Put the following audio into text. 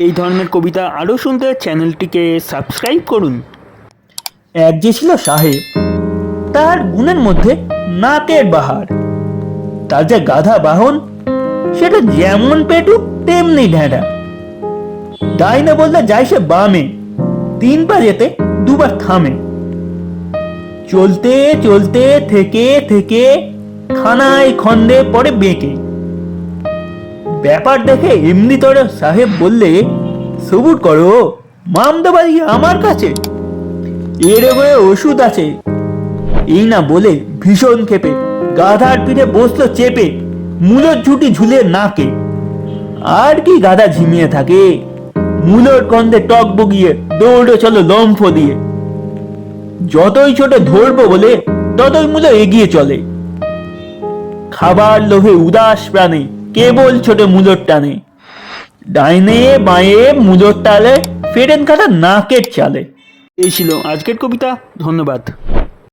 এই ধরনের কবিতা আরও শুনতে চ্যানেলটিকে সাবস্ক্রাইব করুন। এক যে ছিল সাহেব তার গুণের মধ্যে নাকের বাহার। তার যে গাধা বাহন, সেটা যেমন পেটু, তেমনি ঢেঁড়া। ডাইনে বললে যায় সে বামে, তিন পা যেতে দুবার থামে। চলতে চলতে, থেকে থেকে, খানায় খন্দে পরে বেঁকে। ব্যাপার দেখে এমনি তরে সাহেব বললে, সবুর করো, মামদাবাড়ি আমার কাছে। এর হয়ে ওষুধ আছে। এই না বলে ভীষণ খেপে, গাধার পিঠে বসল চেপে, মূলর ঝুটি ঝুলে নাকে। আর কি গাধা ঝিমিয়ে থাকে? মূলর কন্দে টক বগিয়ে দৌড়ে চলো লম্ফ দিয়ে। যতই ছোট ধরবো বলে, ততই মূল এগিয়ে চলে। খাবার লোভে উদাস প্রাণে কেবল ছোট মুজোর টানে ডাইনে বাঁয়ে মুজোর টালে ফেরেন কাটা নাকের চালে। এই ছিল আজকের কবিতা, ধন্যবাদ।